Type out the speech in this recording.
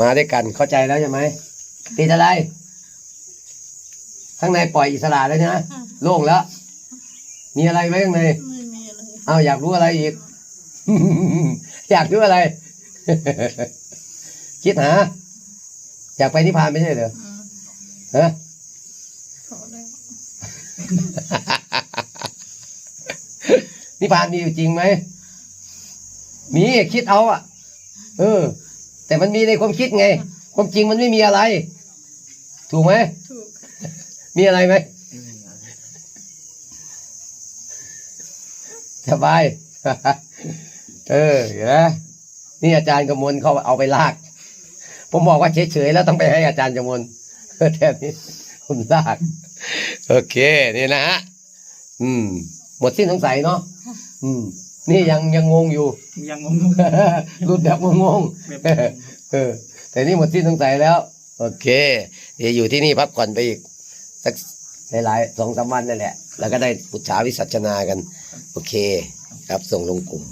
มาด้วยกันเข้าใจแล้วใช่ไหมติดอะไร ข้างในปล่อยอิสระแล้วนะโล่งแล้ว มีอะไรไหมข้างในไม่มีเลยเอาอยากรู้อะไรอีก อยากรู้อะไร คิดหา อยากไปนิพพานไม่ใช่เหรออืมฮะพอแล้วนิพพานมีอยู่จริงไหมมีคิดเอาอะ เออ แต่มันมีในความคิดไง ความจริงมันไม่มีอะไร ถูกไหมถูกมีอะไรไหมสบาย เออเห็นไหมนี่อาจารย์กมลเขาเอาไปลาก ผมบอกว่าเฉยๆแล้วต้องไปให้อาจารย์กมลเออแต่นี้ผมลาก โอเค นี่นะฮะ อืม หมดสิ้นสงสัยเนาะ อืม นี่ยังยังงงอยู่ ยังงงรุดแบบงงๆแบบๆเออแต่นี่หมดสิ้นสงสัยแล้ว โอเค เดี๋ยวอยู่ที่นี่พักผ่อนไปอีกสักหลายๆสองสามวันนั่นแหละ แล้วก็ได้ปุจฉาวิสัชนากัน โอเค ครับส่งลงกลุ่ม